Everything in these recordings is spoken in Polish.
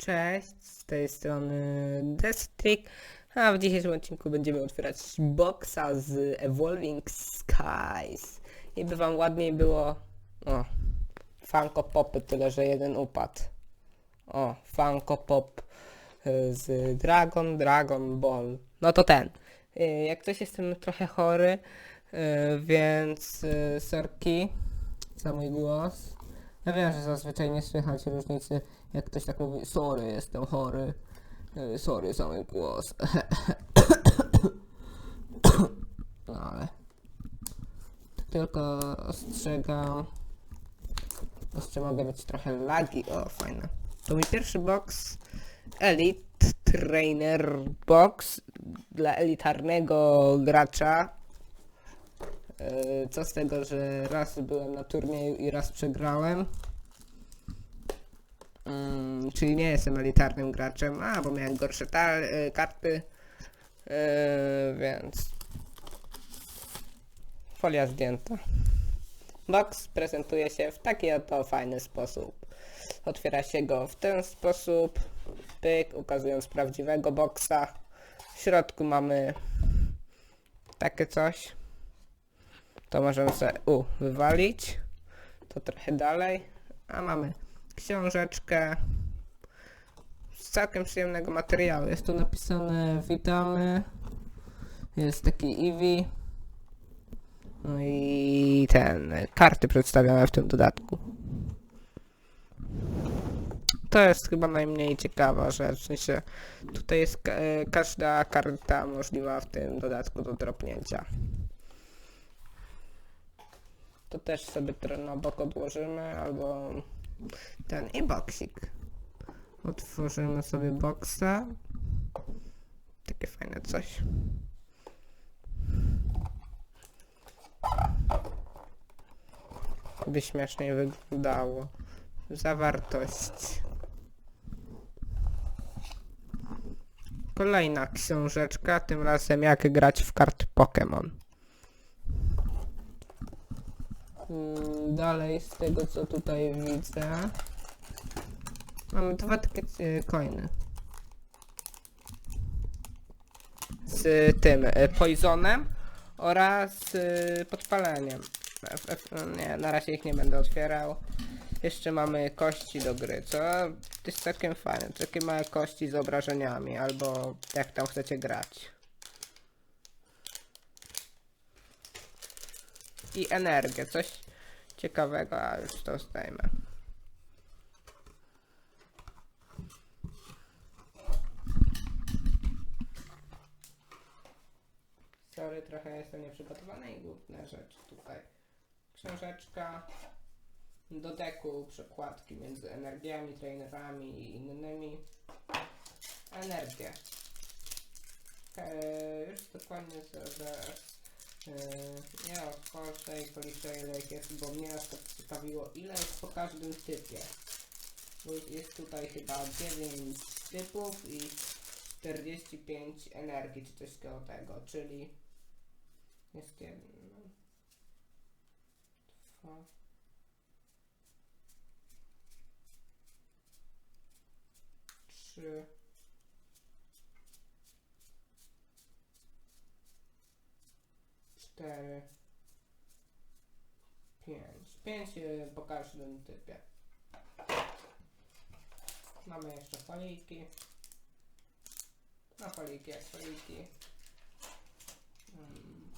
Cześć, z tej strony Destrick, a w dzisiejszym odcinku będziemy otwierać boxa z Evolving Skies. I by wam ładniej było... O, Funko Popy, tyle że jeden upadł. O, Funko Pop y, z Dragon, Dragon Ball. No to ten. Y, Jak coś jestem trochę chory, y, więc sorki za mój głos. Ja wiem, że zazwyczaj nie słychać różnicy, jak ktoś tak mówi, sorry, jestem chory, sorry za mój głos. No ale... Tylko ostrzegam, jeszcze mogę mieć trochę lagi, o fajne. To mój pierwszy box, Elite Trainer Box dla elitarnego gracza. Yy, Co z tego, że raz byłem na turnieju i raz przegrałem. Mm, czyli nie jestem elitarnym graczem, a bo miałem gorsze y, karty. Yy, więc folia zdjęta. Box prezentuje się w taki oto fajny sposób. Otwiera się go w ten sposób. Pyk, ukazując prawdziwego boxa. W środku mamy takie coś. To możemy sobie u, wywalić. To trochę dalej. A mamy książeczkę z całkiem przyjemnego materiału. Jest tu napisane witamy. Jest taki Eevee. No i ten, karty przedstawione w tym dodatku. To jest chyba najmniej ciekawa rzecz. W sensie, tutaj jest ka- e, każda karta możliwa w tym dodatku do dropnięcia. To też sobie na bok odłożymy, albo ten i boksik. Otworzymy sobie boksa. Takie fajne coś. By śmieszniej wyglądało. Zawartość. Kolejna książeczka, tym razem jak grać w karty Pokémon. Mm, Dalej z tego co tutaj widzę. Mamy dwa takie e, coiny. Z tym e, poisonem oraz e, podpaleniem. Nie, na razie ich nie będę otwierał. Jeszcze mamy kości do gry, co jest całkiem fajne. Takie małe kości z obrażeniami, albo jak tam chcecie grać. I energię, coś ciekawego, a już to zdejmę. Sorry, trochę jestem nieprzygotowany i główne rzeczy tutaj. Książeczka do deku, przekładki między energiami, trainerami i innymi. Energie. Eee, już dokładnie zaraz eee, nie otworzę i policzę ile ich jest, bo mnie na przykład ciekawiło ile jest po każdym typie. Bo jest tutaj chyba 9 typów i 45 energii czy coś koło tego, czyli jest jeden, dwa, trzy, cztery, pięć. Pięć y, po każdym typie. Mamy jeszcze foliki. No foliki jak foliki. Mm.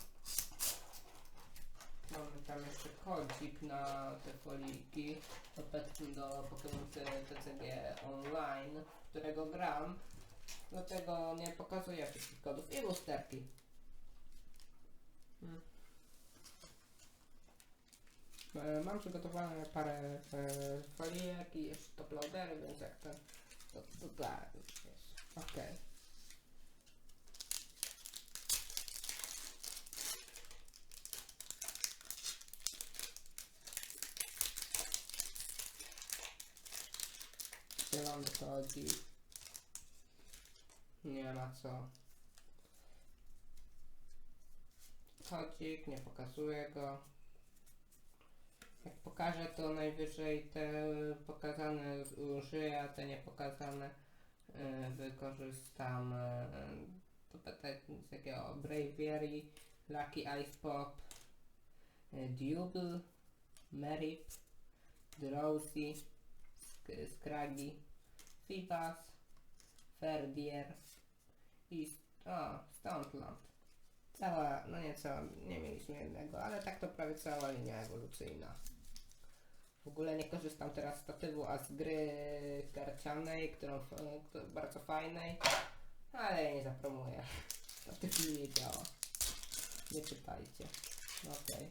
Mamy tam jeszcze kodzik na te foliki. Petki do Pokémon TCG Online, którego gram. Dlatego nie pokazuję wszystkich kodów i lusterki. Mm. E, Mam przygotowane parę e, folijek i jeszcze top loadery, więc jak ten, to, to tak, jest. Okej. Zielony chodzi. Nie ma co. Chodzik, nie pokazuję go. Jak pokażę, to najwyżej te pokazane użyję, a te niepokazane y, wykorzystam. y, To z takiego Bravery, Lucky Ice Pop, y, Double, Merip, Drowsy, Scraggy, Fibas, Ferdier i o, Stoneland. Cała, no nie cała, nie mieliśmy jednego, ale tak to prawie cała linia ewolucyjna. W ogóle nie korzystam teraz z statywu, a z gry karcianej, którą, bardzo fajnej, ale nie zapromuję. Statyw mi nie działa. Nie czytajcie. Okej.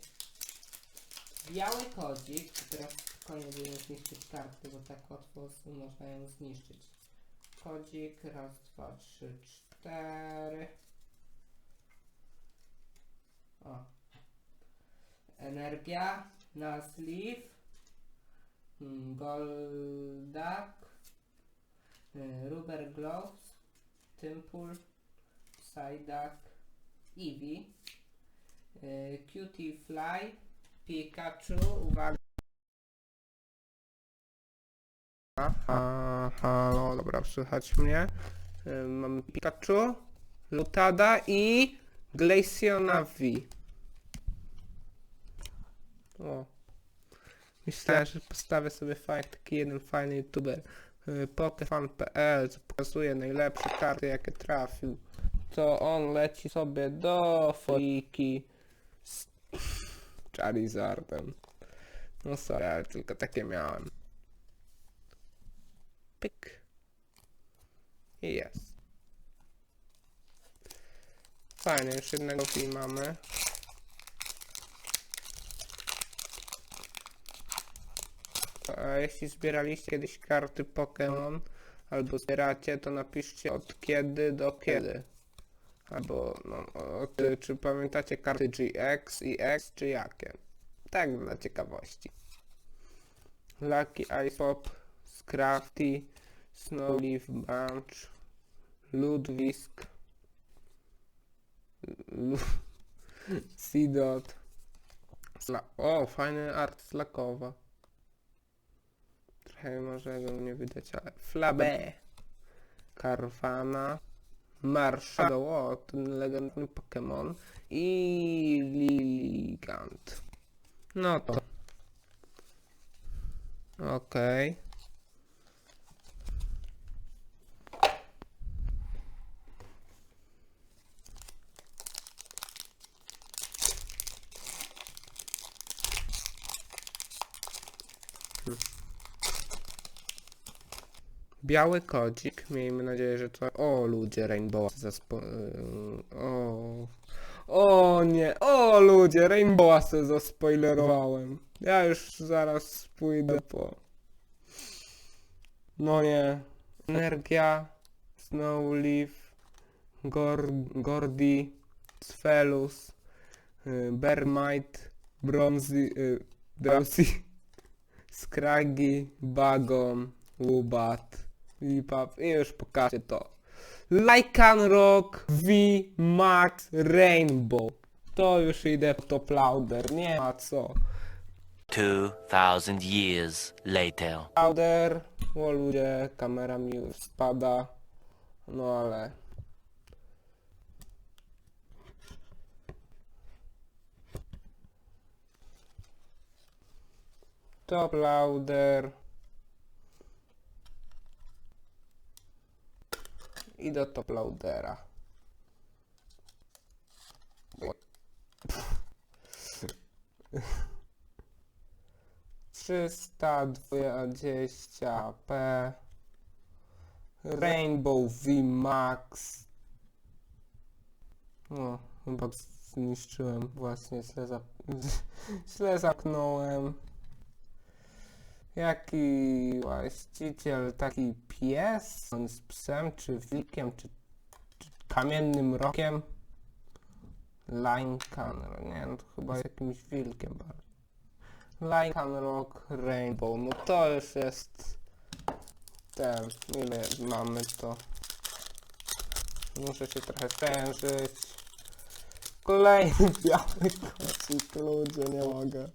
Biały kodzik, teraz koniec będziemy zniszczyć karty, bo tak łatwo można ją zniszczyć. Kodzik, raz, dwa, trzy, cztery. O. Energia, Nasleaf, mm, Goldak, y, Rubber Gloves, Tympul, Psyduck, Eevee, y, Cutie Fly, Pikachu, uwaga. Aha, halo, dobra, słychać mnie. Mamy Pikachu, Lutada i Glaciona V. O. Myślałem, że postawię sobie fajny, taki jeden fajny youtuber. y, Pokefan.pl, co pokazuje najlepsze karty, jakie trafił. To on leci sobie do Foliki z Charizardem. No sorry, ale tylko takie miałem. Pyk. I jest. Fajnie, już jednego film mamy. A jeśli zbieraliście kiedyś karty Pokémon, albo zbieracie, to napiszcie od kiedy do kiedy. Albo, no, od, czy pamiętacie karty GX i X, czy jakie? Tak, dla ciekawości. Lucky Ice Pop, Scrafty, Snowleaf Bunch, Ludwisk, Sla- o, fajny art slakowa. Trochę może go nie widać, ale Flabé. Carvana. Marshadow, o, ten legendarny Pokémon. I Lilligant. No to. Okej. Biały kodzik, miejmy nadzieję, że to... O, ludzie, Rainbow zaspo... yy, O... O nie, o ludzie, Rainbowa se zaspoilerowałem. Ja już zaraz pójdę po... No nie. Energia, Snowleaf, Gor Gordy, Sphelus, y, Bermite, Bronzy, y, Drowsy, Scraggy, Bagon, Wubat, Lipap i już pokażę to. Lycan Rock V Max Rainbow. To już idę w top lauder, nie ma co. 2000 years later. Lauder, o ludzie, kamera mi już spada. No ale... Top lauder. I do top laudera. Trzysta dwadzieścia p. Rainbow V Max No, chyba zniszczyłem właśnie, źle, za... źle zapnąłem Jaki właściciel, taki pies? On jest psem, czy wilkiem, czy, czy kamiennym rokiem? Linecan, nie no to chyba jakimś wilkiem bardziej. Lycan Rock Rainbow, no to już jest ten, ile mamy to? Muszę się trochę stężyć. Kolejny biały kocik, ludzie, nie mogę.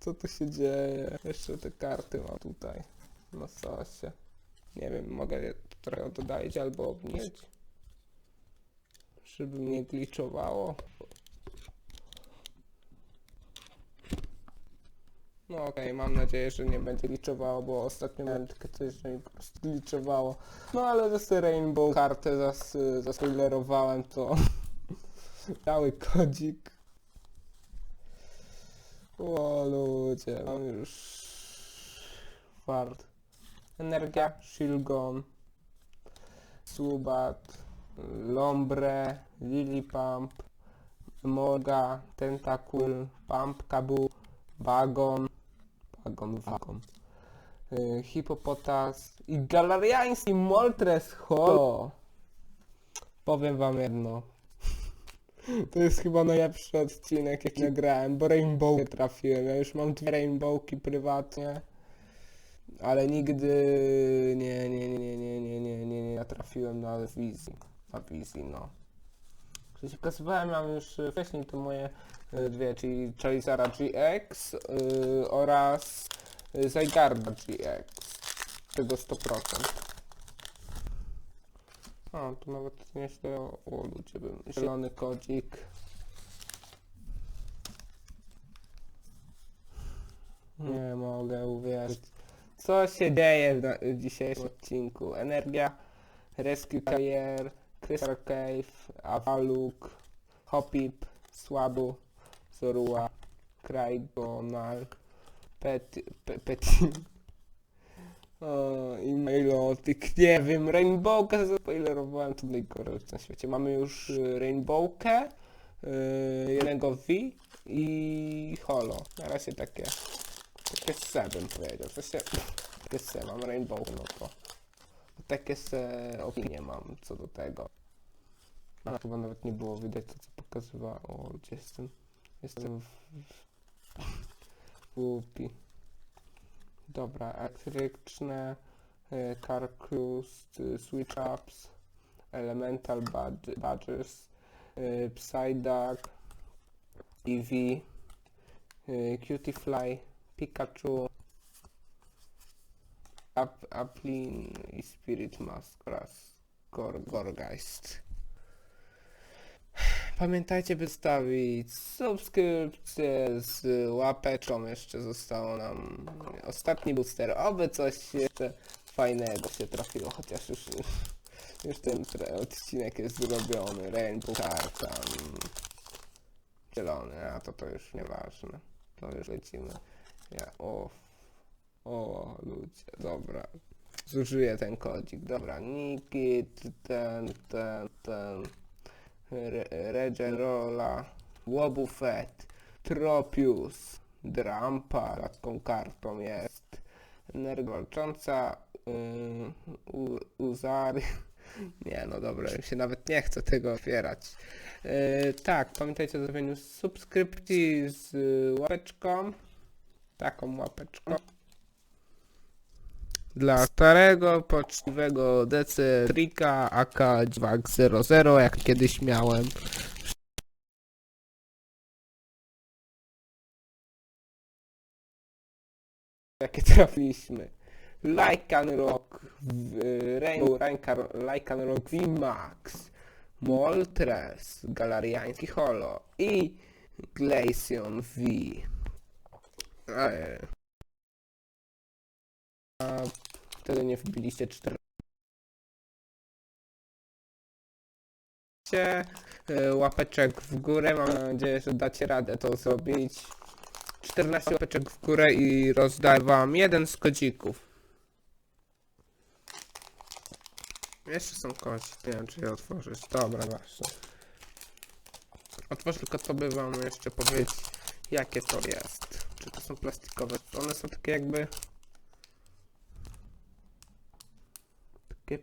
Co tu się dzieje? Jeszcze te karty mam tutaj na sosie. Nie wiem, mogę trochę oddalić albo obniżyć. Żeby mnie gliczowało. No okej, mam nadzieję, że nie będzie gliczowało, bo ostatnio miałem takie coś, że mi po prostu gliczowało. No ale sobie Rainbow kartę zas, zaspoilerowałem, to cały kodzik. O ludzie, mam już fart. Energia, Shilgon, Subat, Lombre, Lilipump, Morga, Tentacool, Pump, Kabu, Bagon, Bagon, Wagon, y, Hipopotas i galariański Moltres Holo. Powiem wam jedno. To jest chyba najlepszy odcinek jaki nagrałem, bo Rainbow trafiłem. Ja już mam dwie Rainbowki prywatnie. Ale nigdy nie, nie, nie, nie, nie, nie, nie, nie, nie trafiłem na wizji. Na wizji, no. Czyli się pokazywałem, mam już y, wcześniej to moje y, dwie, czyli Charizara GX y, oraz y, Zygarda GX. Tego 100%. O, tu nawet nieźle o, o ludzie bym. Zielony kodzik. Nie mogę uwierzyć. Co się dzieje w, w dzisiejszym odcinku? Energia, Rescue Carrier, Crystal Cave, Avaluk, Hopip, Słabu, Zorua, Kraigonal, Pet, Pe. O, i Mailotik, nie wiem, Rainbowkę zaspoilerowałem, to najgorsze na świecie. Mamy już y, Rainbowkę, y, jednego V i Holo. Na razie takie, bym powiedział, w sensie, se, mam Rainbow, no to takie se opinie mam co do tego. A chyba nawet nie było widać to, co pokazywało, gdzie jestem, jestem w, głupi. Dobra, elektryczne, y, Car Cruise, y, Switch Ups, Elemental Bad- Badgers, y, Psyduck, Eevee, y, Cutiefly, Pikachu, Up, Uplin i Spirit Mask oraz Gor Gorgeist. Pamiętajcie wystawić subskrypcję z łapeczką. Jeszcze zostało nam ostatni booster. Oby coś jeszcze fajnego się trafiło, chociaż już, już ten odcinek jest zrobiony. Rainbow karta. mm, Zielony, a to to już nieważne. To już lecimy. Ja, o, o ludzie, dobra. Zużyję ten kodzik, dobra. Nikit, ten, ten, ten. Re- Regerola, Wobbuffet, Tropius, Drampa, taką kartą jest, Energolcząca, yy, Uzary, nie no dobra, już się nawet nie chcę tego otwierać. Yy, tak, pamiętajcie o zrobieniu subskrypcji z łapeczką, taką łapeczką. Dla starego, poczciwego DC Trika AK Dźwak 00, jak kiedyś miałem. Jakie trafiliśmy. Lycan Rock, w- y, Rainbow Lycan, Lycan Rock VMAX, Moltres, Galariański Holo i Glaceon V. Eee. A wtedy nie wbiliście 4. e, Łapeczek w górę, mam nadzieję, że dacie radę to zrobić. 14 łapeczek w górę i rozdaję wam jeden z kodzików. Jeszcze są kości, nie wiem czy je otworzyć. Dobra, właśnie. Otworzę tylko to by wam jeszcze powiedzieć jakie to jest. Czy to są plastikowe? One są takie jakby takie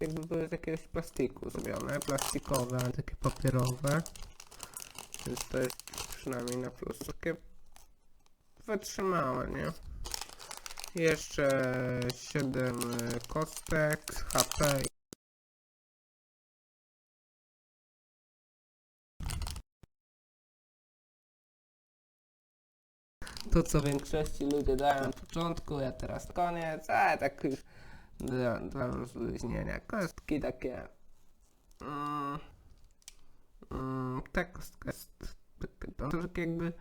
jakby były z jakiegoś plastiku zrobione, plastikowe, ale takie papierowe. Więc to jest przynajmniej na plus. Takie wytrzymałe, nie? Jeszcze 7 kostek, HP to, co większości ludzie dają na początku, ja teraz koniec, ale tak już dla, dla rozluźnienia. Kostki takie... Mm, mm, ta kostka jest to tak jakby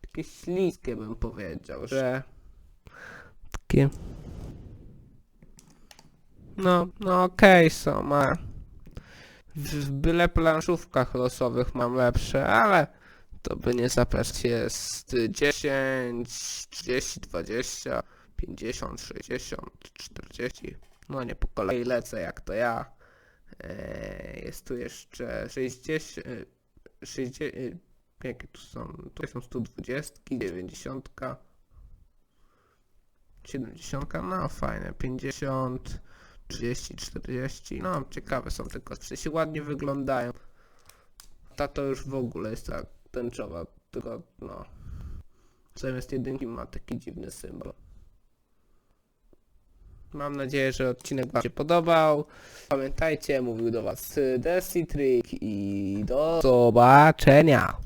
takie śliskie bym powiedział, że takie no, no okej są, a w, w byle planszówkach losowych mam lepsze, ale to by nie zapaść jest 10, 30, 20, 50, 60, 40. No nie po kolei lecę jak to ja. Eee, jest tu jeszcze 60, e, 60, e, jakie tu są? Tu są 120, 90, 70, no fajne, 50, 30, 40, no ciekawe są te kostki, się ładnie wyglądają. Ta to już w ogóle jest tak tęczowa, tylko no. Zamiast jedynki ma taki dziwny symbol. Mam nadzieję, że odcinek Wam się podobał. Pamiętajcie, mówił do Was Desi Trick i do zobaczenia.